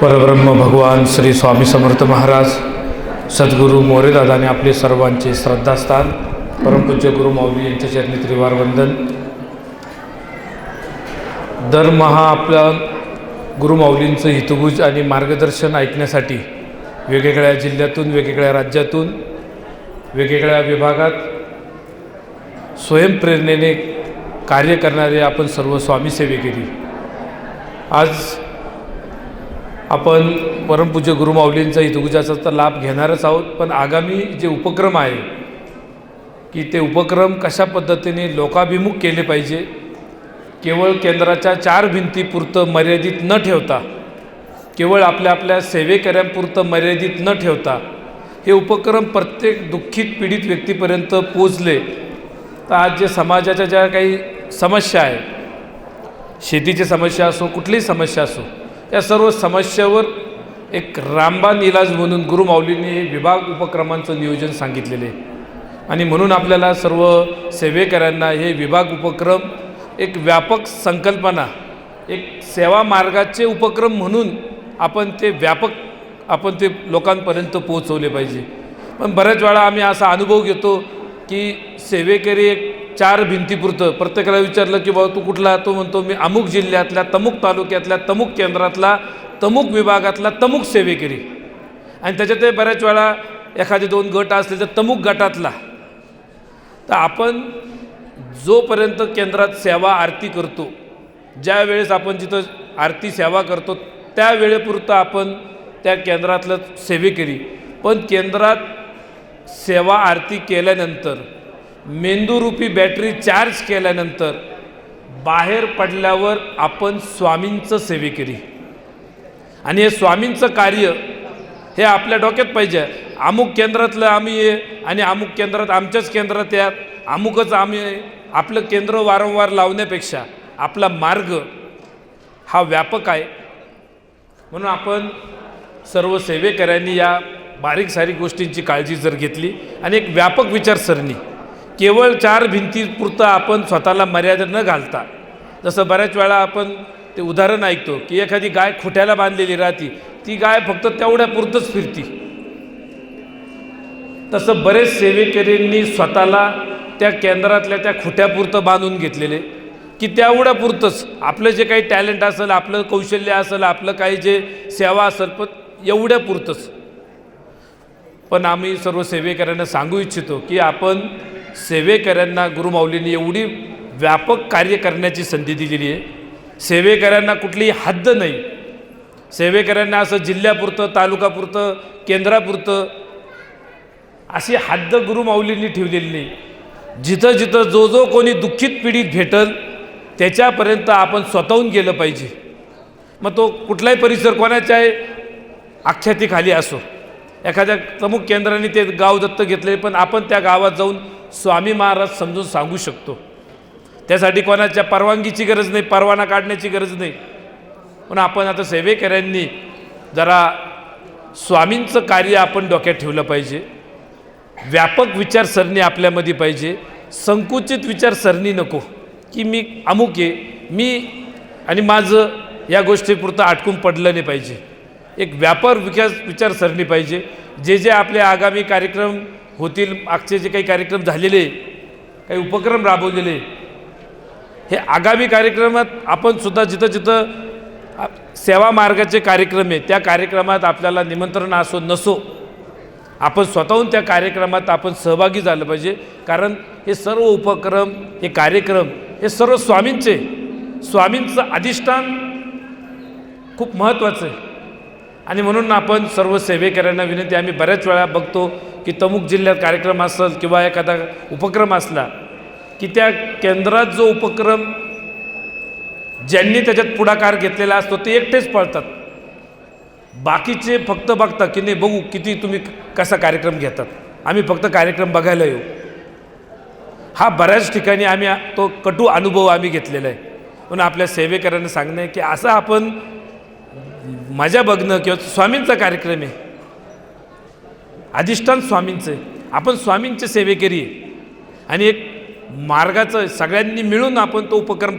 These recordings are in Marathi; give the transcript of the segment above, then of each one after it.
परब्रह्म भगवान श्री स्वामी समर्थ महाराज सद्गुरू मोरेदादाने आपले सर्वांचे श्रद्धास्थान परमपूज्य गुरु माऊली यांच्या चरणी त्रिवार वंदन. दरमहा आपल्या गुरुमाऊलींचं हितगुज आणि मार्गदर्शन ऐकण्यासाठी वेगवेगळ्या जिल्ह्यातून वेगवेगळ्या राज्यातून वेगवेगळ्या विभागात स्वयंप्रेरणेने कार्य करणारे आपण सर्व स्वामी केली आज आपण परमपूज्य गुरुमाऊलींचा हितगुजाचा तर लाभ घेणारच आहोत पण आगामी जे उपक्रम आहे की ते उपक्रम कशा पद्धतीने लोकाभिमुख केले पाहिजे केवळ केंद्राच्या चार भिंतीपुरतं मर्यादित न ठेवता केवळ आपल्या आपल्या सेवेकऱ्यांपुरतं मर्यादित न ठेवता हे उपक्रम प्रत्येक दुःखित पीडित व्यक्तीपर्यंत पोचले तर आज जे समाजाच्या ज्या काही समस्या आहे शेतीची समस्या असो कुठलीही समस्या असो या सर्व समस्यावर एक रामबाण इलाज म्हणून गुरुमाऊलींनी हे विभाग उपक्रमांचं नियोजन सांगितलेले आहे. आणि म्हणून आपल्याला सर्व सेवेकऱ्यांना हे विभाग उपक्रम एक व्यापक संकल्पना एक सेवा मार्गाचे उपक्रम म्हणून आपण ते व्यापक आपण ते लोकांपर्यंत पोहोचवले पाहिजे. पण बऱ्याच वेळा आम्ही असा अनुभव घेतो की सेवेकरी एक चार भिंतीपुरतं. प्रत्येकाला विचारलं की बाबा तू कुठला? तो म्हणतो मी अमुक जिल्ह्यातल्या तमुक तालुक्यातल्या तमुक केंद्रातला तमुक विभागातला तमुक सेवेकरी. आणि त्याच्यात ते बऱ्याच वेळा एखादे दोन गट असले तर तमुक गटातला. तर आपण जोपर्यंत केंद्रात सेवा आरती करतो ज्या वेळेस आपण जिथं आरती सेवा करतो त्यावेळेपुरतं आपण त्या केंद्रातलं सेवेकरी. पण केंद्रात सेवा आरती केल्यानंतर मेंदूरूपी बॅटरी चार्ज केल्यानंतर बाहेर पडल्यावर आपण स्वामींचं सेवेकरी. आणि हे स्वामींचं कार्य हे आपल्या डोक्यात पाहिजे. अमुक केंद्रातलं आम्ही ये आणि अमुक केंद्रात आमच्याच केंद्रात यात अमुकच आम्ही आपलं केंद्र वारंवार लावण्यापेक्षा आपला मार्ग हा व्यापक आहे. म्हणून आपण सर्व सेवेकऱ्यांनी या बारीक सारीक गोष्टींची काळजी जर घेतली आणि एक व्यापक विचारसरणी केवळ चार भिंतीपुरतं आपण स्वतःला मर्यादा न घालता जसं बऱ्याच वेळा आपण ते उदाहरण ऐकतो की एखादी गाय खुट्याला बांधलेली राहती ती गाय फक्त तेवढ्यापुरतंच फिरती. तसं बरेच सेवेकरींनी स्वतःला त्या केंद्रातल्या त्या खुट्यापुरतं बांधून घेतलेले की तेवढ्यापुरतंच आपलं जे काही टॅलेंट असेल आपलं कौशल्य असेल आपलं काही जे सेवा असेल पण एवढ्यापुरतंच पण आम्ही सर्व सेवेकऱ्यांना सांगू इच्छितो की आपण सेवेकऱ्यांना गुरुमाऊलींनी एवढी व्यापक कार्य करण्याची संधी दिलेली आहे. सेवेकऱ्यांना कुठलीही हद्द नाही. सेवेकऱ्यांना असं जिल्ह्यापुरतं तालुकापुरतं केंद्रापुरतं अशी हद्द गुरुमाऊलींनी ठेवलेली नाही. जिथं जिथं जो जो कोणी दुःखित पीडित भेटल त्याच्यापर्यंत आपण स्वतःहून गेलं पाहिजे. मग तो कुठलाही परिसर कोणाच्याही आख्यातीखाली असो. एखाद्या प्रमुख केंद्राने ते गाव दत्त घेतले पण आपण त्या गावात जाऊन स्वामी महाराज समजून सांगू शकतो. त्यासाठी कोणाच्या परवानगीची गरज नाही परवाना काढण्याची गरज नाही. पण आपण आता सेवेकऱ्यांनी जरा स्वामींचं कार्य आपण डोक्यात ठेवलं पाहिजे. व्यापक विचारसरणी आपल्यामध्ये पाहिजे. संकुचित विचारसरणी नको. की मी अमुक आहे मी आणि माझं या गोष्टीपुरतं अटकून पडलं नाही पाहिजे. एक व्यापार विकास विचारसरणी पाहिजे. जे जे आपले आगामी कार्यक्रम होतील मागचे जे काही कार्यक्रम झालेले काही उपक्रम राबवलेले हे आगामी कार्यक्रमात आपण सुद्धा जिथं जिथं सेवा मार्गाचे कार्यक्रम आहे त्या कार्यक्रमात आपल्याला निमंत्रण असो नसो आपण स्वतःहून त्या कार्यक्रमात आपण सहभागी झालं पाहिजे. कारण हे सर्व उपक्रम हे कार्यक्रम हे सर्व स्वामींचे स्वामींचं अधिष्ठान खूप महत्त्वाचं आहे. आणि म्हणून आपण सर्व सेवेकऱ्यांना विनंती आम्ही बऱ्याच वेळा बघतो की तमुक जिल्ह्यात कार्यक्रम असेल किंवा एखादा उपक्रम असला की त्या केंद्रात जो उपक्रम ज्यांनी त्याच्यात पुढाकार घेतलेला असतो ते एकटेच पळतात. बाकीचे फक्त बघता की नाही बघू किती तुम्ही कसा कार्यक्रम घेतात. आम्ही फक्त कार्यक्रम बघायला येऊ. हा बऱ्याच ठिकाणी आम्ही तो कटू अनुभव आम्ही घेतलेला आहे. म्हणून आपल्या सेवेकरांना सांगणं आहे की असं आपण माझ्या बघणं किंवा स्वामींचा कार्यक्रम आहे. अधिष्ठान स्वामींचं आहे. आपण स्वामींचे सेवेकरी आणि एक मार्गाचं सगळ्यांनी मिळून आपण तो उपक्रम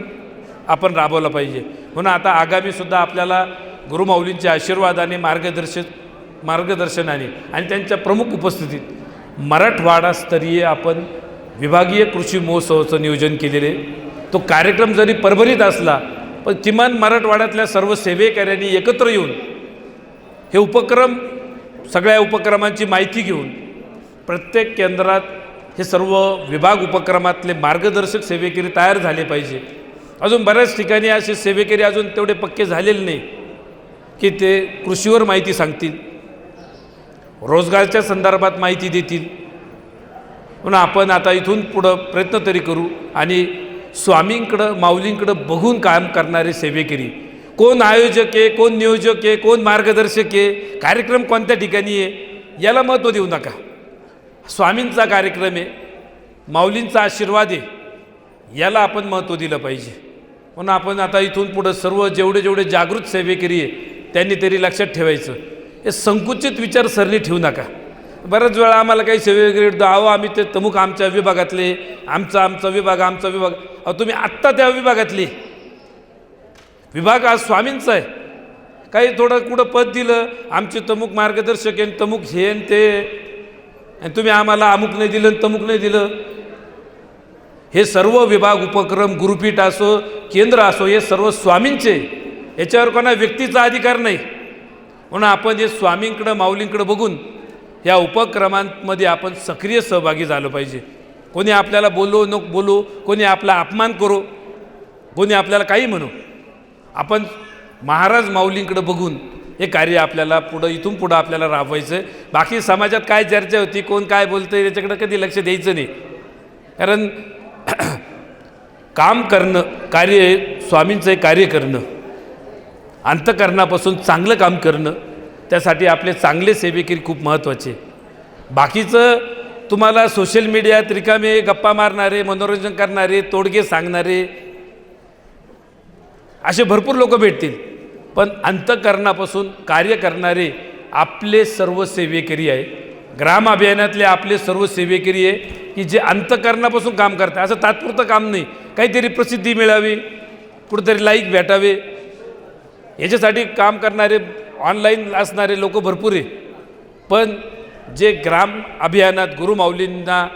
आपण राबवला पाहिजे. म्हणून आता आगामीसुद्धा आपल्याला गुरुमाऊलींच्या आशीर्वादाने मार्गदर्शन मार्गदर्शनाने आणि त्यांच्या प्रमुख उपस्थितीत मराठवाडास्तरीय आपण विभागीय कृषी महोत्सवाचं नियोजन केलेले तो कार्यक्रम जरी परभरीत असला पण किमान मराठवाड्यातल्या सर्व सेवेकऱ्यांनी एकत्र येऊन हे उपक्रम सगळ्या उपक्रमांची माहिती घेऊन प्रत्येक केंद्रात हे सर्व विभाग उपक्रमातले मार्गदर्शक सेवेकरी तयार झाले पाहिजे. अजून बऱ्याच ठिकाणी असे सेवेकरी अजून तेवढे पक्के झालेले नाही की ते कृषीवर माहिती सांगतील रोजगारच्या संदर्भात माहिती देतील. म्हणून आपण आता इथून पुढं प्रयत्न तरी करू आणि स्वामींकडं माऊलींकडं बघून काम करणारे सेवेकरी. कोण आयोजक आहे कोण नियोजक आहे कोण मार्गदर्शक आहे कार्यक्रम कोणत्या ठिकाणी आहे याला महत्त्व देऊ नका. स्वामींचा कार्यक्रम आहे माऊलींचा आशीर्वाद आहे याला आपण महत्त्व दिलं पाहिजे. म्हणून आपण आता इथून पुढं सर्व जेवढे जेवढे जागृत सेवेकरी आहे त्यांनी तरी लक्षात ठेवायचं. हे संकुचित विचारसरणी ठेवू नका. बऱ्याच वेळा आम्हाला काही सेवेकरी वाटतं, अहो आम्ही ते तमुक आमच्या विभागातले. आमचा आमचा विभाग आमचा विभाग. अहो तुम्ही आत्ता त्या विभागातली. विभाग आज स्वामींचा आहे. काही थोडं कुठं पद दिलं आमचे तमुक मार्गदर्शक आहे तमुक हे आणि ते. आणि तुम्ही आम्हाला अमुक नाही दिलं आणि तमुक नाही दिलं. हे सर्व विभाग उपक्रम गुरुपीठ असो केंद्र असो हे सर्व स्वामींचे. याच्यावर कोणा व्यक्तीचा अधिकार नाही. म्हणून आपण हे स्वामींकडं माऊलींकडं बघून या उपक्रमांमध्ये आपण सक्रिय सहभागी झालं पाहिजे. कोणी आपल्याला बोलो नको बोलू कोणी आपला अपमान करो कोणी आपल्याला काही म्हणू. आपण महाराज माऊलींकडं बघून हे कार्य आपल्याला पुढं इथून पुढं आपल्याला राबवायचं आहे बाकी समाजात काय चर्चा होती कोण काय बोलतं याच्याकडं कधी लक्ष द्यायचं नाही. कारण काम करणं कार्य स्वामींचं हे कार्य करणं अंतकरणापासून चांगलं काम करणं त्यासाठी आपले चांगले सेवेकरी खूप महत्त्वाचे बाकीचं तुम्हाला सोशल मीडियात रिकामे गप्पा मारणारे मनोरंजन करणारे तोडगे सांगणारे असे भरपूर लोक भेटतील. पण अंतकरणापासून कार्य करणारे आपले सर्व सेवेकरी आहे. ग्राम अभियानातले आपले सर्व सेवेकरी आहे की जे अंतकरणापासून काम करतात. असं तात्पुरतं काम नाही. काहीतरी प्रसिद्धी मिळावी कुठंतरी लाईक भेटावे याच्यासाठी काम करणारे ऑनलाईन असणारे लोक भरपूर आहे. पण जे ग्राम अभियानात गुरुमाऊलींना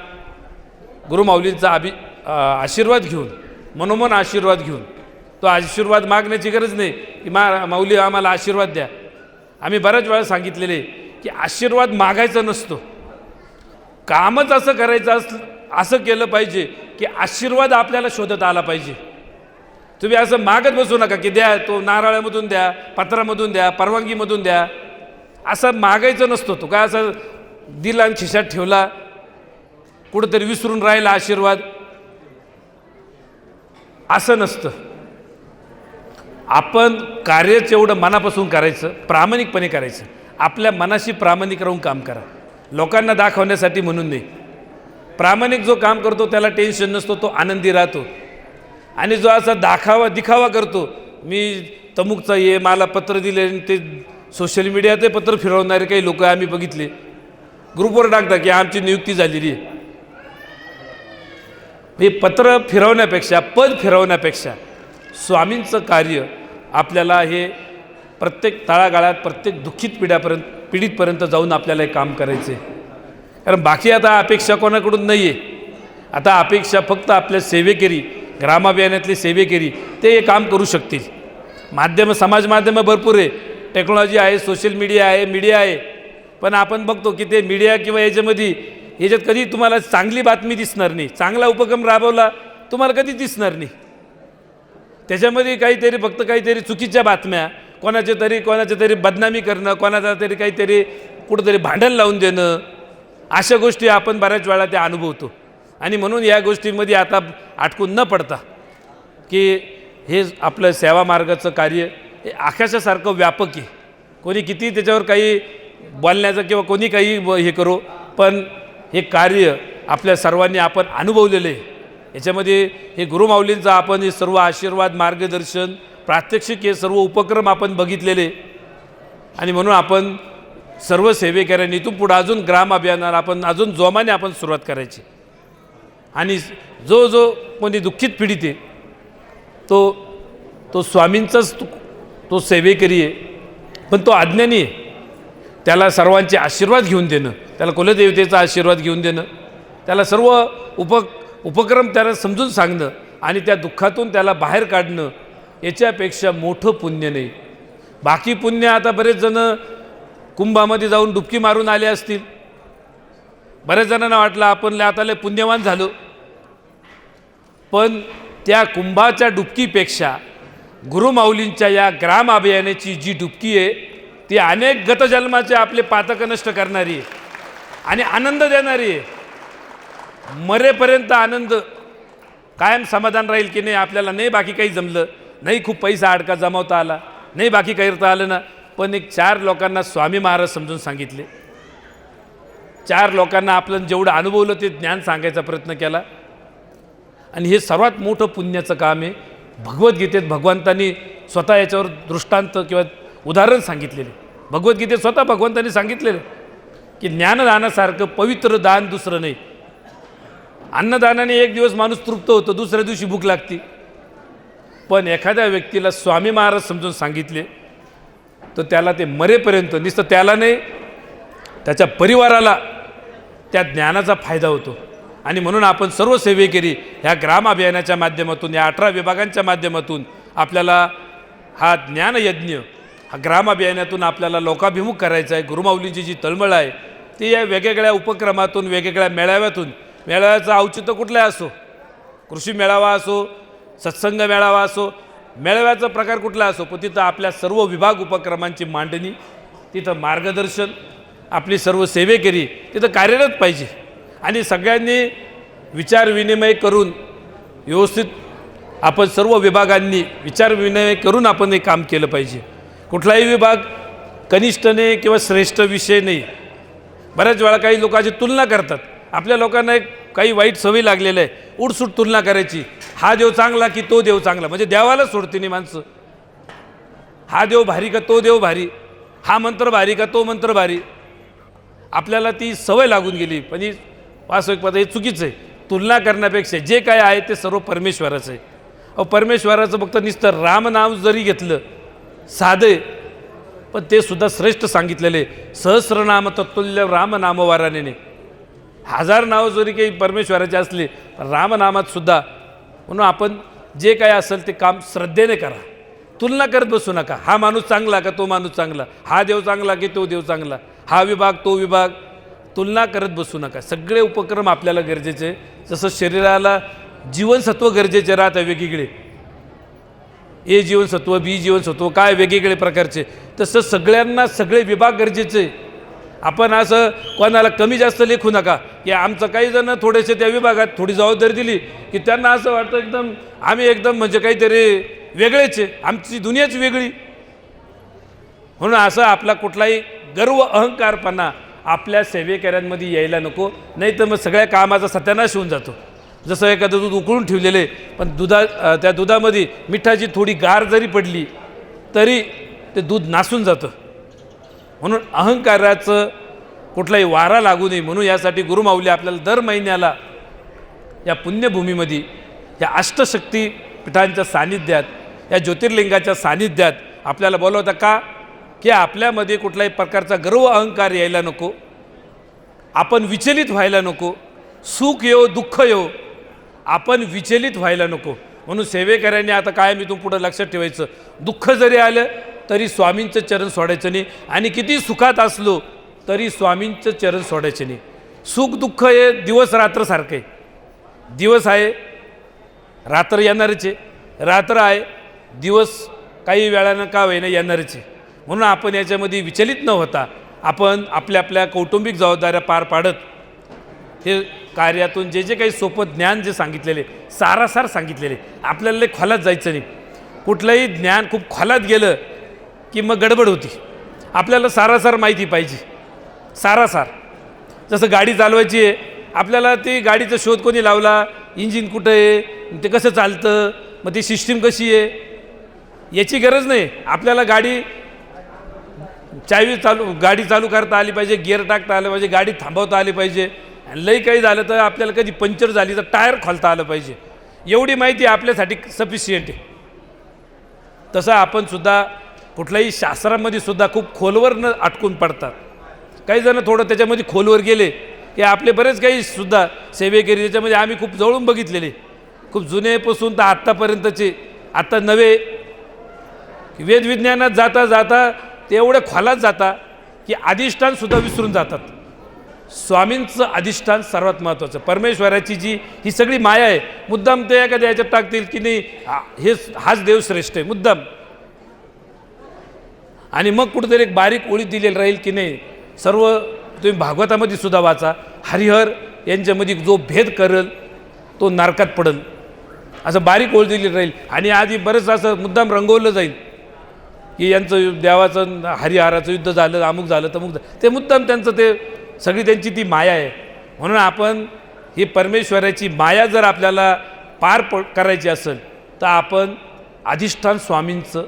गुरुमाऊलींचा अभि आशीर्वाद घेऊन मनोमन आशीर्वाद घेऊन तो आशीर्वाद मागण्याची गरज नाही की मा माऊली आम्हाला आशीर्वाद द्या. आम्ही बऱ्याच वेळा सांगितलेले की आशीर्वाद मागायचा नसतो. कामच असं करायचं असं केलं पाहिजे की आशीर्वाद आपल्याला शोधत आला पाहिजे. तुम्ही असं मागत बसू नका की द्या तो नारळामधून द्या पत्रामधून द्या परवानगीमधून द्या. असं मागायचं नसतो. तो काय असं दिला आणि खिशात ठेवला कुठंतरी विसरून राहिला आशीर्वाद. असं नसतं. आपण कार्यच एवढं मनापासून करायचं प्रामाणिकपणे करायचं. आपल्या मनाशी प्रामाणिक राहून काम करा. लोकांना दाखवण्यासाठी म्हणून नाही. प्रामाणिक जो काम करतो त्याला टेन्शन नसतो तो आनंदी राहतो. आणि जो असा दाखावा दिखावा करतो मी तमुकचा ये मला पत्र दिले आणि ते सोशल मीडियात पत्र फिरवणारे काही लोक आम्ही बघितले. ग्रुपवर टाकता की आमची नियुक्ती झालेली आहे. हे पत्र फिरवण्यापेक्षा पद फिरवण्यापेक्षा स्वामींचं कार्य आपल्याला हे प्रत्येक तळागाळात प्रत्येक दुःखित पिढ्यापर्यंत पीडितपर्यंत जाऊन आपल्याला हे काम करायचं. आहे कारण बाकी आता अपेक्षा कोणाकडून नाही आहे आता अपेक्षा फक्त आपल्या सेवेकरी ग्रामाभियानातली सेवेकरी ते हे काम करू शकतील. माध्यमं समाज माध्यमं भरपूर आहे. टेक्नॉलॉजी आहे सोशल मीडिया आहे मीडिया आहे. पण आपण बघतो की ते मीडिया किंवा याच्यामध्ये याच्यात कधी तुम्हाला चांगली बातमी दिसणार नाही. चांगला उपक्रम राबवला तुम्हाला कधी दिसणार नाही. त्याच्यामध्ये काहीतरी फक्त काहीतरी चुकीच्या बातम्या कोणाच्या तरी कोणाच्या तरी बदनामी करणं कोणाचा तरी काहीतरी कुठंतरी भांडण लावून देणं अशा गोष्टी आपण बऱ्याच वेळा त्या अनुभवतो. आणि म्हणून या गोष्टींमध्ये आता आटकून न पडता की हे आपलं सेवा मार्गाचं कार्य हे आकाशासारखं व्यापक आहे. कोणी किती त्याच्यावर काही बोलण्याचं किंवा कोणी काही ब- हे करो पण हे कार्य आपल्या सर्वांनी आपण अनुभवलेलं आहे. याच्यामध्ये हे गुरुमाऊलींचा आपण हे सर्व आशीर्वाद मार्गदर्शन प्रात्यक्षिक हे सर्व उपक्रम आपण बघितलेले आणि म्हणून आपण सर्व सेवेकऱ्यांनी इथून पुढं अजून ग्राम अभियानाला आपण अजून जोमाने आपण सुरुवात करायची. आणि जो जो कोणी दुःखित पीडित आहे तो तो स्वामींचाच तो तो सेवेकरी आहे पण तो अज्ञानी आहे. त्याला सर्वांचे आशीर्वाद घेऊन देणं त्याला कुलदेवतेचा आशीर्वाद घेऊन देणं त्याला सर्व उप उपक्रम त्याला समजून सांगणं आणि त्या दुःखातून त्याला बाहेर काढणं याच्यापेक्षा मोठं पुण्य नाही. बाकी पुण्य आता बरेच जण कुंभामध्ये जाऊन डुबकी मारून आले असतील. बऱ्याच जणांना वाटलं आपण आता लय पुण्यवान झालो. पण त्या कुंभाच्या डुबकीपेक्षा गुरुमाऊलींच्या या ग्राम अभियानाची जी डुबकी आहे ती अनेक गतजन्माचे आपले पातक नष्ट करणारी आहे आणि आनंद देणारी आहे. मरेपर्यंत आनंद कायम समाधान राहील की नाही आपल्याला नाही बाकी काही जमलं नाही खूप पैसा अडका जमावता आला नाही बाकी काही करता आलं ना. पण एक चार लोकांना स्वामी महाराज समजून सांगितले. चार लोकांना आपलं जेवढं अनुभवलं ते ज्ञान सांगायचा प्रयत्न केला. आणि हे सर्वात मोठं पुण्याचं काम आहे. भगवद्गीतेत भगवंतांनी स्वतः याच्यावर दृष्टांत किंवा उदाहरण सांगितलेले. भगवद्गीतेत स्वतः भगवंतांनी सांगितलेलं की ज्ञानदानासारखं पवित्र दान दुसरं नाही. अन्नदानाने एक दिवस माणूस तृप्त होतो दुसऱ्या दिवशी भूक लागते. पण एखाद्या व्यक्तीला स्वामी महाराज समजून सांगितले तर त्याला ते मरेपर्यंत नुसतं त्याला नाही त्याच्या परिवाराला त्या ज्ञानाचा फायदा होतो. आणि म्हणून आपण सर्व सेवेकरी ह्या ग्राम अभियानाच्या माध्यमातून या अठरा विभागांच्या माध्यमातून आपल्याला हा ज्ञानयज्ञ हा ग्राम अभियानातून आपल्याला लोकाभिमुख करायचा आहे. गुरुमाऊलींची जी तळमळ आहे ती या वेगवेगळ्या उपक्रमातून वेगवेगळ्या मेळाव्यातून मेळाव्याचं औचित्य कुठलाही असो कृषी मेळावा असो सत्संग मेळावा असो मेळाव्याचा प्रकार कुठला असो पण तिथं आपल्या सर्व विभाग उपक्रमांची मांडणी तिथं मार्गदर्शन आपली सर्व सेवेकरी तिथं कार्यरत पाहिजे. आणि सगळ्यांनी विचारविनिमय करून व्यवस्थित आपण सर्व विभागांनी विचारविनिमय करून आपण हे काम केलं पाहिजे. कुठलाही विभाग कनिष्ठ नाही किंवा श्रेष्ठ विषय नाही. बऱ्याच वेळा काही लोकांची तुलना करतात. आपल्या लोकांना एक काही वाईट सवय लागलेलं आहे. उठसूट तुलना करायची. हा देव चांगला की तो देव चांगला? म्हणजे देवाला सोडते नाही माणसं. हा देव भारी का तो देव भारी? हा मंत्र भारी का तो मंत्र भारी? आपल्याला ती सवय लागून गेली. पण ही वास्तविक पद हे चुकीचं आहे. तुलना करण्यापेक्षा जे काय आहे ते सर्व परमेश्वराचं आहे. अहो परमेश्वराचं फक्त नुसतं रामनाम जरी घेतलं साधे पण ते सुद्धा श्रेष्ठ सांगितलेले सहस्रनाम तत्तुल्य रामनामवाराने हजार नावं जरी काही परमेश्वराचे असले पण रामनामात सुद्धा म्हणून आपण जे काय असेल ते काम श्रद्धेने करा. तुलना करत बसू नका. हा माणूस चांगला का तो माणूस चांगला? हा देव चांगला की तो देव चांगला? हा विभाग तो विभाग. तुलना करत बसू नका. सगळे उपक्रम आपल्याला गरजेचे. जसं शरीराला जीवनसत्व गरजेचे राहतं वेगवेगळे. ए जीवनसत्व बी जीवनसत्व काय वेगवेगळे प्रकारचे. तसं सगळ्यांना सगळे विभाग गरजेचे. आपण असं कोणाला कमी जास्त लेखू नका. की आमचं काही जण थोडेसे त्या विभागात थोडी जबाबदारी दिली की त्यांना असं वाटतं एकदम आम्ही एकदम म्हणजे काहीतरी वेगळेच. आहे आमची दुनियाच वेगळी. म्हणून असं आपला कुठलाही गर्व अहंकारपणा आपल्या सेवेकऱ्यांमध्ये यायला नको नाही तर मग सगळ्या कामाचा सत्यानाश होऊन जातो. जसं एखादं दूध उकळून ठेवलेले पण दुधा त्या दुधामध्ये मिठाची थोडी गार जरी पडली तरी ते दूध नासून जातं. म्हणून अहंकाराचं कुठलाही वारा लागू नये म्हणून यासाठी गुरुमाऊली आपल्याला दर महिन्याला या पुण्यभूमीमध्ये या अष्टशक्ती पीठांच्या सानिध्यात या ज्योतिर्लिंगाच्या सानिध्यात आपल्याला बोलवता का? की आपल्यामध्ये कुठल्याही प्रकारचा गर्व अहंकार यायला नको आपण विचलित व्हायला नको सुख येऊ दुःख येऊ आपण विचलित व्हायला नको. म्हणून सेवेकऱ्यांनी आता काय मी तुम पुढं लक्षात ठेवायचं दुःख जरी आलं तरी स्वामींचं चरण सोडायचं नाही. आणि किती सुखात असलो तरी स्वामींचं चरण सोडायचं नाही. सुख दुःख हे दिवस रात्रसारखं आहे. दिवस आहे रात्र येणारच आहे. रात्र आहे दिवस काही वेळानं का होईना येणारच आहे. म्हणून आपण याच्यामध्ये विचलित न होता आपण आपल्या आपल्या कौटुंबिक जबाबदाऱ्या पार पाडत हे कार्यातून जे जे काही सोपं ज्ञान जे सांगितलेले सारासार सांगितलेले आपल्याला खोलात जायचं नाही. कुठलंही ज्ञान खूप खोलात गेलं की मग गडबड होती. आपल्याला सारासार माहिती पाहिजे. सारासार. जसं गाडी चालवायची आहे आपल्याला ती गाडीचा शोध कोणी लावला? इंजिन कुठं आहे? ते कसं चालतं? मग ती सिस्टीम कशी आहे? याची गरज नाही. आपल्याला गाडी चावी चालू गाडी चालू करता आली पाहिजे गिअर टाकता आलं पाहिजे गाडी थांबवता आली पाहिजे. आणि लई काही झालं तर आपल्याला कधी पंक्चर झाली तर टायर खोलता आलं पाहिजे. एवढी माहिती आपल्यासाठी सफिशियंट आहे. तसं आपणसुद्धा कुठल्याही शास्त्रामध्ये सुद्धा खूप खोलवर न अटकून पडतात. काही जण थोडं त्याच्यामध्ये खोलवर गेले की आपले बरेच काही सुद्धा सेवेकरी त्याच्यामध्ये आम्ही खूप जवळून बघितलेले. खूप जुनेपासून तर आत्तापर्यंतचे आत्ता नवे. वेदविज्ञानात जाता जाता ते एवढ्या खोलात जाता की अधिष्ठानसुद्धा विसरून जातात. स्वामींचं अधिष्ठान सर्वात महत्त्वाचं. परमेश्वराची जी ही सगळी माया आहे मुद्दाम ते एखाद्या याच्यात टाकतील की नाही हा- हाच देव श्रेष्ठ आहे मुद्दाम. आणि मग कुठेतरी एक बारीक ओळी दिलेली राहील की नाही सर्व तुम्ही भागवतामध्ये सुद्धा वाचा हरिहर यांच्यामध्ये जो भेद करल तो नारकात पडल. असं बारीक ओळ दिलेली राहील. आणि आधी बरंच असं मुद्दाम रंगवलं जाईल. की यांचं देवाचं हरिहाराचं युद्ध झालं अमुक झालं तमुक झालं. ते मुद्दाम त्यांचं ते सगळी त्यांची ती माया आहे. म्हणून आपण ही परमेश्वराची माया जर आपल्याला पार प करायची असेल तर आपण अधिष्ठान स्वामींचं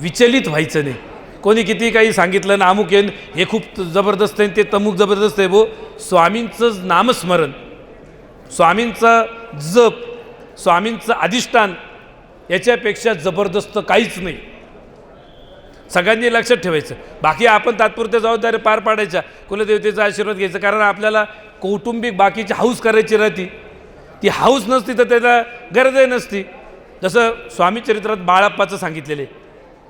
विचलित व्हायचं नाही. कोणी किती काही सांगितलं ना अमुक येईन हे खूप जबरदस्त आहे ते तमुक जबरदस्त आहे भो स्वामींचं नामस्मरण स्वामींचा जप स्वामींचं अधिष्ठान याच्यापेक्षा जबरदस्त काहीच नाही. सगळ्यांनी लक्षात ठेवायचं. बाकी आपण तात्पुरत्या जबाबदारी पार पाडायच्या. कुलदेवतेचा आशीर्वाद घ्यायचा. कारण आपल्याला कौटुंबिक बाकीची हाऊस करायची राहती. ती हाऊस नसती तर त्याला गरजही नसती. जसं स्वामी चरित्रात बाळप्पाचं सांगितलेले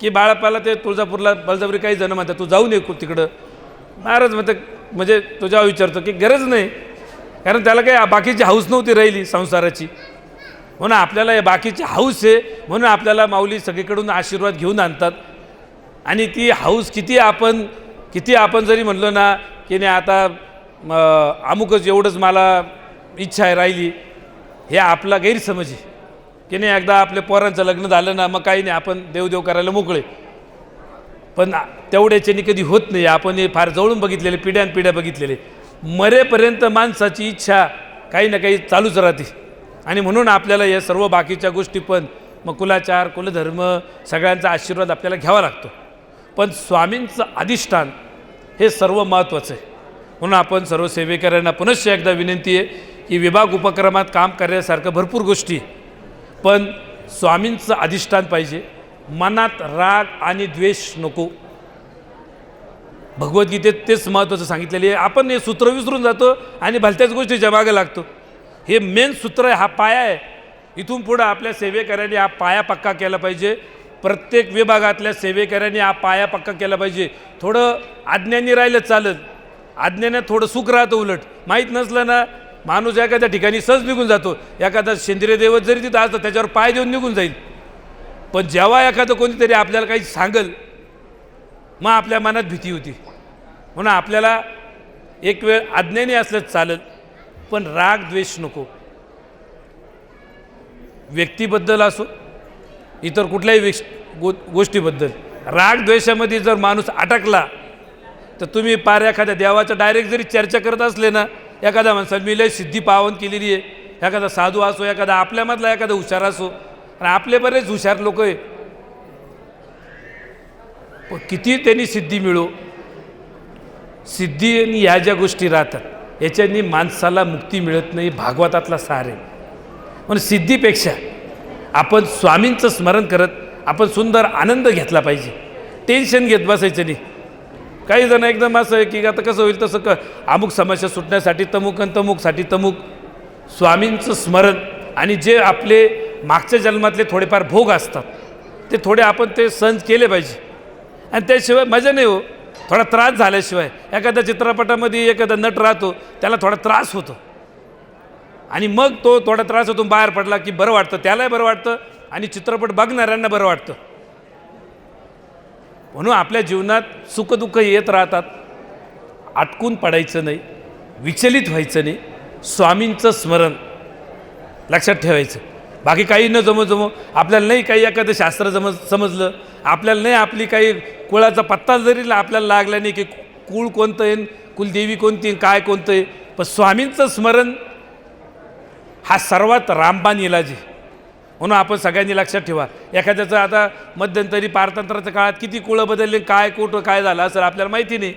की बाळप्पाला ते तुळजापूरला बळजापुरी काही जण म्हणतात तू जाऊ नये तिकडं. महाराज म्हणतं म्हणजे तुझ्या विचारतो की गरज नाही. कारण त्याला काही बाकीची हाऊस नव्हती राहिली संसाराची. म्हणून आपल्याला हे बाकीची हाऊस आहे. म्हणून आपल्याला माऊली सगळीकडून आशीर्वाद घेऊन आणतात. आणि ती हाऊस किती आपण किती आपण जरी म्हणलो ना की नाही आता अमुकच एवढंच मला इच्छा आहे राहिली हे आपला गैरसमज आहे. की नाही एकदा आपल्या पोरांचं लग्न झालं ना मग काही नाही आपण देवदेव करायला मोकळे. पण तेवढ्याच्यानी कधी होत नाही. आपण हे फार जवळून बघितलेले पिढ्यान पिढ्या बघितलेले. मरेपर्यंत माणसाची इच्छा काही ना काही चालूच राहते. आणि म्हणून आपल्याला या सर्व बाकीच्या गोष्टी पण मग कुलाचार कुलधर्म सगळ्यांचा आशीर्वाद आपल्याला घ्यावा लागतो. पण स्वामींचं अधिष्ठान हे सर्व महत्त्वाचं आहे. म्हणून आपण सर्व सेवेकऱ्यांना पुनश्च एकदा विनंती आहे की विभाग उपक्रमात काम करण्यासारखं भरपूर गोष्टी आहे. पण स्वामींचं अधिष्ठान पाहिजे. मनात राग आणि द्वेष नको. भगवद्गीतेत तेच महत्त्वाचं सांगितलेले आहे. आपण हे सूत्र विसरून जातो आणि भलत्याच गोष्टीच्या मागं लागतो. हे मेन सूत्र आहे हा पाया आहे. इथून पुढं आपल्या सेवेकऱ्यांनी हा पाया पक्का केला पाहिजे. प्रत्येक विभागातल्या सेवेकऱ्यांनी हा पाया पक्का केला पाहिजे. थोडं आज्ञानी राहिलं चालत. आज्ञाने थोडं सुख राहतं उलट. माहीत नसलं ना माणूस एखाद्या ठिकाणी सहज निघून जातो. एखादा सेंद्रिय दैवत जरी तिथं असतं त्याच्यावर पाय देऊन निघून जाईल. पण जेव्हा एखादं कोणीतरी आपल्याला काही सांगल मग आपल्या मनात भीती होती. म्हणून आपल्याला एक वेळ अज्ञानी असलं चालत पण राग द्वेष नको. व्यक्तीबद्दल असो इतर कुठल्याही विक्ष गो गोष्टीबद्दल. राग द्वेषामध्ये जर माणूस अटकला तर तुम्ही पार एखाद्या देवाचं डायरेक्ट जरी चर्चा करत असले ना एखाद्या माणसाला मी लय सिद्धी पावन केलेली आहे. एखादा साधू असो एखादा आपल्यामधला एखादा हुशार असो आणि आपले बरेच हुशार लोक आहे पण किती त्यांनी सिद्धी मिळो. सिद्धी आणि ह्या ज्या गोष्टी राहतात याच्यानी माणसाला मुक्ती मिळत नाही भागवतातला सार आहे. म्हणून सिद्धीपेक्षा आपण स्वामींचं स्मरण करत आपण सुंदर आनंद घेतला पाहिजे. टेन्शन घेत बसायचं नाही. काही जण एकदम असं आहे की आता कसं होईल तसं क अमुक समस्या सुटण्यासाठी तमुक आणि तमुकसाठी तमुक. स्वामींचं स्मरण आणि जे आपले मागच्या जन्मातले थोडेफार भोग असतात ते थोडे आपण ते सहन केले पाहिजे. आणि त्याशिवाय मजा नाही हो. थोडा त्रास झाल्याशिवाय एखाद्या चित्रपटामध्ये एखादा नट राहतो त्याला थोडा त्रास होतो. आणि मग तो थोडा त्रासातून बाहेर पडला की बरं वाटतं त्यालाही बरं वाटतं आणि चित्रपट बघणाऱ्यांना बरं वाटतं. म्हणून आपल्या जीवनात सुखदुःख येत राहतात. आटकून पडायचं नाही विचलित व्हायचं नाही. स्वामींचं स्मरण लक्षात ठेवायचं. बाकी काही न जमो जमो आपल्याला नाही काही एखादं शास्त्र जमज समजलं. आपल्याला नाही आपली काही कुळाचा पत्ता जरी आपल्याला लागला नाही की कुळ कोणतं आहे कुलदेवी कोणती काय कोणतं आहे पण स्वामींचं स्मरण हा सर्वात रामबाण इलाज आहे. म्हणून आपण सगळ्यांनी लक्षात ठेवा. एखाद्याचं आता मध्यंतरी पारतंत्राच्या काळात किती कुळं बदलले काय कुठं काय झालं असं आपल्याला माहिती नाही.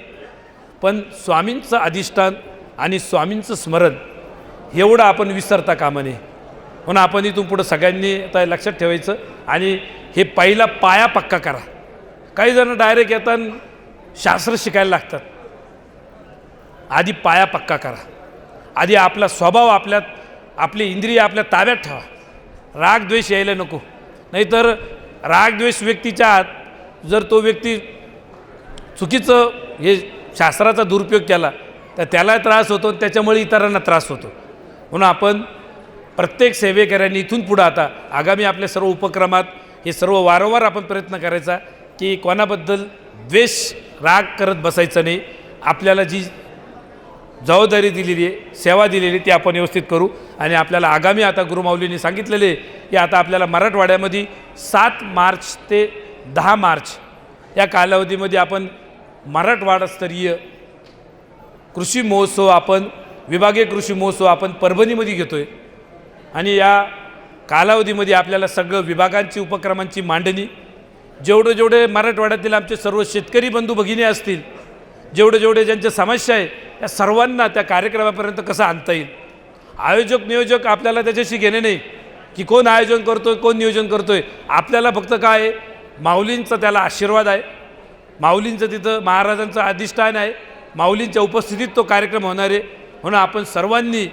पण स्वामींचं अधिष्ठान आणि स्वामींचं स्मरण एवढं आपण विसरता कामा नये. म्हणून आपण इथून पुढं सगळ्यांनी आता लक्षात ठेवायचं आणि हे पहिला पाया पक्का करा. काही जण डायरेक्ट येताना शास्त्र शिकायला लागतात. आधी पाया पक्का करा. आधी आपला स्वभाव आपल्यात आपली इंद्रिय आपल्या ताब्यात ठेवा. राग द्वेष यायला नको. नाहीतर राग द्वेष व्यक्तीच्या आत जर तो व्यक्ती चुकीचं हे शास्त्राचा दुरुपयोग केला तर त्याला त्रास होतो आणि त्याच्यामुळे इतरांना त्रास होतो. म्हणून आपण प्रत्येक सेवेकऱ्यांनी इथून पुढं आता आगामी आपल्या सर्व उपक्रमात हे सर्व वारंवार आपण प्रयत्न करायचा की कोणाबद्दल द्वेष राग करत बसायचं नाही. आपल्याला जी जबाबदारी दिलेली आहे सेवा दिलेली ती आपण व्यवस्थित करू. आणि आपल्याला आगामी आता गुरुमाऊलींनी सांगितलेले की आता आपल्याला मराठवाड्यामध्ये सात मार्च ते दहा मार्च या कालावधीमध्ये आपण मराठवाडास्तरीय कृषी महोत्सव आपण विभागीय कृषी महोत्सव आपण परभणीमध्ये घेतो आहे आणि या कालावधीमध्ये आपल्याला सगळं विभागांची उपक्रमांची मांडणी जेवढे जेवढे मराठवाड्यातील आमचे सर्व शेतकरी बंधू भगिनी असतील जेवढे जेवढे ज्यांच्या समस्या आहे त्या सर्वांना त्या कार्यक्रमापर्यंत कसं आणता येईल? आयोजक नियोजक आपल्याला त्याच्याशी घेणे नाही की कोण आयोजन करतोय कोण नियोजन करतोय. आपल्याला फक्त काय आहे माऊलींचा त्याला आशीर्वाद आहे. माऊलींचं तिथं महाराजांचं अधिष्ठान आहे. माऊलींच्या उपस्थितीत तो कार्यक्रम होणार आहे. म्हणून आपण सर्वांनी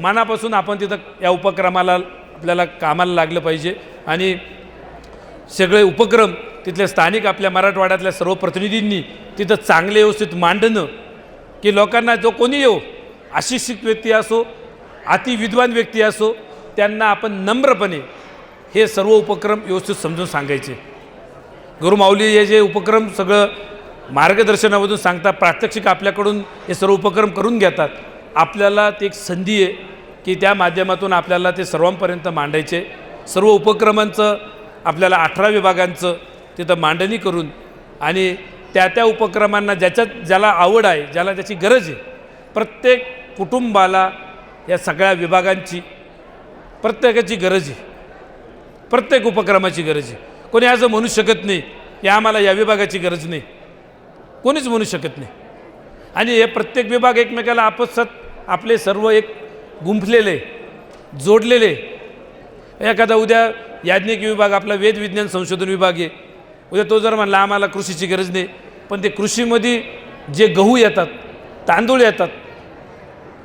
मनापासून आपण तिथं या उपक्रमाला आपल्याला कामाला लागलं पाहिजे. आणि सगळे उपक्रम तिथल्या स्थानिक आपल्या मराठवाड्यातल्या सर्व प्रतिनिधींनी तिथं चांगले व्यवस्थित मांडणं की लोकांना जो कोणी येऊ अशिक्षित व्यक्ती असो अतिविद्वान व्यक्ती असो त्यांना आपण नम्रपणे हे सर्व उपक्रम व्यवस्थित समजून सांगायचे. गुरुमाऊली हे जे उपक्रम सगळं मार्गदर्शनामधून सांगतात प्रात्यक्षिक आपल्याकडून हे सर्व उपक्रम करून घेतात आपल्याला ते एक संधी आहे की त्या माध्यमातून आपल्याला ते सर्वांपर्यंत मांडायचे. सर्व उपक्रमांचं आपल्याला अठरा विभागांचं तिथं मांडणी करून आणि त्या त्या उपक्रमांना ज्याच्यात ज्याला आवड आहे ज्याला त्याची गरज आहे प्रत्येक कुटुंबाला या सगळ्या विभागांची प्रत्येकाची गरज आहे. प्रत्येक उपक्रमाची गरज आहे. कोणी असं म्हणू शकत नाही की आम्हाला या विभागाची गरज नाही. कोणीच म्हणू शकत नाही. आणि हे प्रत्येक विभाग एकमेकाला आपसात आपले सर्व एक गुंफलेले जोडलेले. एखादा उद्या याज्ञिक विभाग आपला वेद विज्ञान संशोधन विभाग आहे. उद्या तो जर म्हणला आम्हाला कृषीची गरज नाही पण ते कृषीमध्ये जे गहू येतात तांदूळ येतात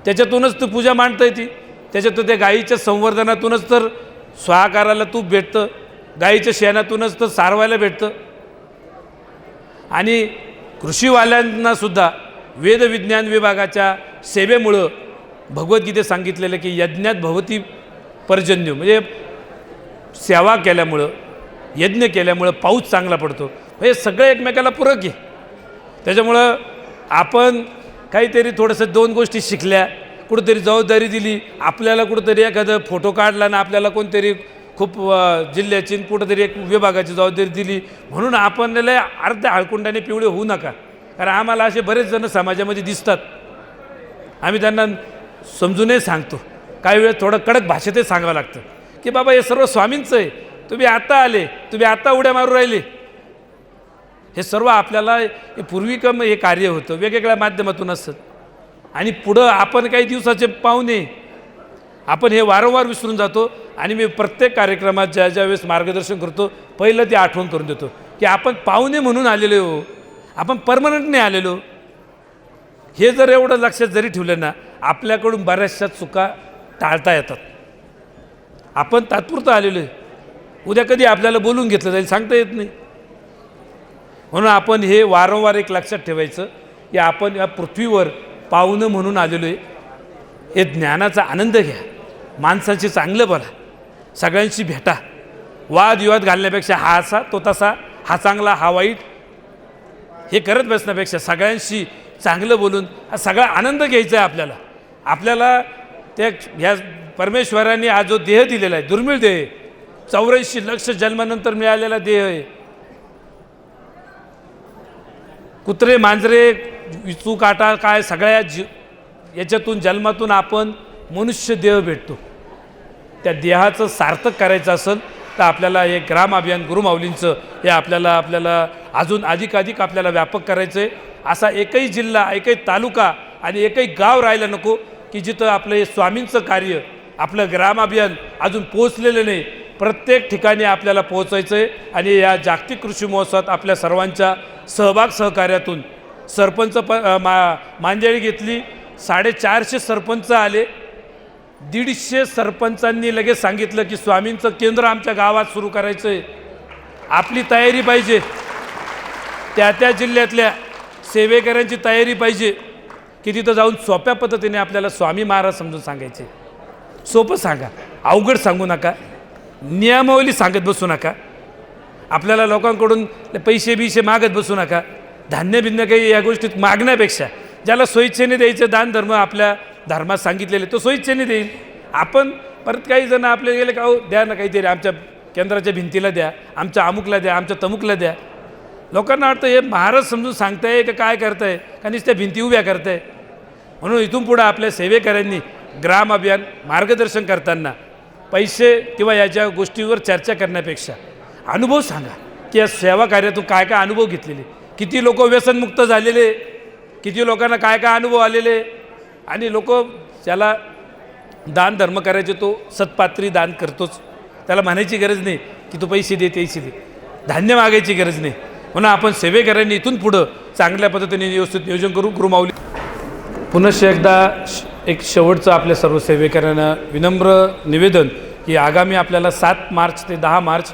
त्याच्यातूनच ती पूजा मांडता येते त्याच्यातून त्या गाईच्या संवर्धनातूनच तर स्वाहाकाराला तूप भेटतं गाईच्या शेणातूनच तर सारवायला भेटतं. आणि कृषीवाल्यांनासुद्धा वेदविज्ञान विभागाच्या सेवेमुळं भगवद्गीते सांगितलेलं की यज्ञात भवती पर्जन्य म्हणजे सेवा केल्यामुळं यज्ञ केल्यामुळं पाऊस चांगला पडतो. हे सगळं एकमेकाला पूरक आहे. त्याच्यामुळं आपण काहीतरी थोडंसं दोन गोष्टी शिकल्या कुठंतरी जबाबदारी दिली आपल्याला कुठंतरी एखादं फोटो काढला ना आपल्याला कोणतरी खूप जिल्ह्याची कुठंतरी एक विभागाची जबाबदारी दिली. म्हणून आपण लय अर्ध्या हळकुंडाने पिवळे होऊ नका. कारण आम्हाला असे बरेच जण समाजामध्ये दिसतात. आम्ही त्यांना समजूनही सांगतो. काही वेळेस थोडं कडक भाषेतही सांगावं लागतं. की बाबा हे सर्व स्वामींचं आहे. तुम्ही आता आले तुम्ही आता उड्या मारू राहिले. हे सर्व आपल्याला हे पूर्विकम हे कार्य होतं वेगवेगळ्या माध्यमातून असतं. आणि पुढं आपण काही दिवसाचे पाहुणे आपण हे वारंवार विसरून जातो आणि मी प्रत्येक कार्यक्रमात ज्या ज्या वेळेस मार्गदर्शन करतो पहिलं ते आठवण करून देतो की आपण पाहुणे म्हणून आलेलो हो. आपण परमनंटने आलेलो. हे जर एवढं लक्षात जरी ठेवलं ना आपल्याकडून बऱ्याचशा चुका टाळता येतात. आपण तात्पुरतं आलेलो आहे. उद्या कधी आपल्याला बोलून घेतलं जाईल सांगता येत नाही. म्हणून आपण हे वारंवार एक लक्षात ठेवायचं की आपण या पृथ्वीवर पाहुणं म्हणून आलेलो आहे. हे ज्ञानाचा आनंद घ्या माणसाचे चांगलं बोला सगळ्यांशी भेटा. वादविवाद घालण्यापेक्षा हा असा तो तसा हा चांगला हा वाईट. हे करत बसण्यापेक्षा सगळ्यांशी चांगलं बोलून हा सगळा आनंद घ्यायचा आहे आपल्याला. आपल्याला त्या ह्या परमेश्वराने हा जो देह दिलेला आहे दुर्मिळ देह आहे चौऱ्याऐंशी लक्ष जन्मानंतर मिळालेला देह आहे. कुत्रे मांजरे विचू काटा काय सगळ्या जी याच्यातून जन्मातून आपण मनुष्य देह भेटतो. त्या देहाचं सार्थक करायचं असेल तर आपल्याला हे ग्राम अभियान गुरुमाऊलींचं हे आपल्याला आपल्याला अजून अधिकाधिक आपल्याला व्यापक करायचं आहे असा एकही जिल्हा एकही तालुका आणि एकही गाव राहायला नको की जिथं आपलं हे स्वामींचं कार्य आपलं ग्राम अभियान अजून पोचलेलं नाही. प्रत्येक ठिकाणी आपल्याला पोहोचायचं आहे आणि या जागतिक कृषी महोत्सवात आपल्या सर्वांच्या सहभाग सहकार्यातून सरपंच प मा मांजळी घेतली साडेचारशे सरपंच आले दीडशे सरपंचांनी लगेच सांगितलं की स्वामींचं केंद्र आमच्या गावात सुरू करायचं आहे आपली तयारी पाहिजे. त्या त्या जिल्ह्यातल्या सेवेकऱ्यांची तयारी पाहिजे की तिथं जाऊन सोप्या पद्धतीने आपल्याला स्वामी महाराज समजून सांगायचे. सोपं सांगा. अवघड सांगू नका. नियमावली सांगत बसू नका. आपल्याला लोकांकडून पैसे बिशे मागत बसू नका. धान्य भिन्न काही या गोष्टीत मागण्यापेक्षा ज्याला स्वइच्छेने द्यायचं दान धर्म आपल्या धर्मात सांगितलेले तो स्वइच्छेने देईल. आपण परत काही जण आपले गेले का हो द्या ना काहीतरी आमच्या केंद्राच्या भिंतीला द्या आमच्या अमुकला द्या आमच्या तमुकला द्या. लोकांना वाटतं हे महाराज समजून सांगताय का काय करताय? का नुसत्या भिंती उभ्या करताय? म्हणून इथून पुढं आपल्या सेवेकऱ्यांनी ग्राम अभियान मार्गदर्शन करताना पैसे किंवा याच्या गोष्टीवर चर्चा करण्यापेक्षा अनुभव सांगा की या सेवा कार्यातून काय काय अनुभव घेतलेले. किती लोक व्यसनमुक्त झालेले किती लोकांना काय काय अनुभव आलेले आणि लोक ज्याला दान धर्म करायचे तो सत्पात्री दान करतोच. त्याला म्हणायची गरज नाही की तू पैसे दे पैसे दे. धान्य मागायची गरज नाही. म्हणून आपण सेवेकऱ्यांनी इथून पुढं चांगल्या पद्धतीने व्यवस्थित नियोजन करू गुरुमाऊली पुनश्च एकदा श- एक शेवटचं आपल्या सर्व सेवेकऱ्यांना विनम्र निवेदन की आगामी आपल्याला सात मार्च ते दहा मार्च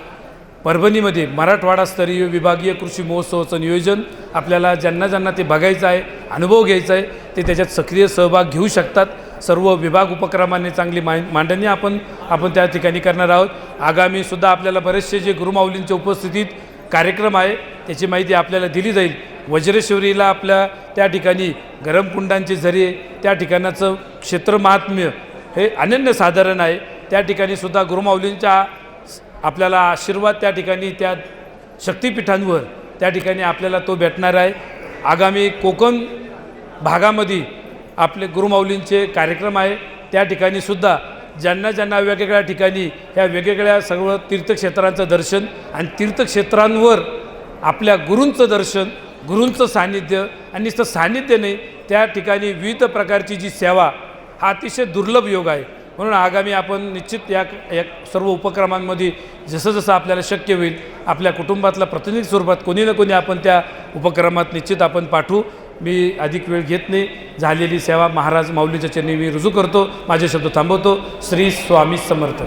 परभणीमध्ये मराठवाडास्तरीय विभागीय कृषी महोत्सवाचं नियोजन आपल्याला ज्यांना ज्यांना ते बघायचं आहे अनुभव घ्यायचा आहे ते त्याच्यात सक्रिय सहभाग घेऊ शकतात. सर्व विभाग उपक्रमाने चांगली मा मांडणी आपण आपण त्या ठिकाणी करणार आहोत. आगामीसुद्धा आपल्याला बरेचसे जे गुरुमाऊलींच्या उपस्थितीत कार्यक्रम आहे त्याची माहिती आपल्याला दिली जाईल. वज्रेश्वरीला आपल्या त्या ठिकाणी गरम कुंडांचे झरे त्या ठिकाणाचं क्षेत्र महात्म्य हे अनन्यसाधारण आहे. त्या ठिकाणी सुद्धा गुरुमाऊलींच्या आपल्याला आशीर्वाद त्या ठिकाणी त्या शक्तिपीठांवर त्या ठिकाणी आपल्याला तो भेटणार आहे. आगामी कोकण भागामध्ये आपले गुरुमाऊलींचे कार्यक्रम आहे. त्या ठिकाणी सुद्धा ज्यांना ज्यांना वेगवेगळ्या ठिकाणी ह्या वेगवेगळ्या सर्व तीर्थक्षेत्रांचं दर्शन आणि तीर्थक्षेत्रांवर आपल्या गुरूंचं दर्शन गुरूंचं सान्निध्य आणि नुसतं सान्निध्य नाही त्या ठिकाणी विविध प्रकारची जी सेवा हा अतिशय दुर्लभ योग आहे. म्हणून आगामी आपण निश्चित या या सर्व उपक्रमांमध्ये जसं जसं आपल्याला शक्य होईल आपल्या कुटुंबातला प्रतिनिधी स्वरूपात कोणी ना कोणी आपण त्या उपक्रमात निश्चित आपण पाठवू. मी अधिक वेळ घेत नाही. झालेली सेवा महाराज माऊलीच्या चरणी मी रुजू करतो. माझे शब्द थांबवतो. श्री स्वामी समर्थ.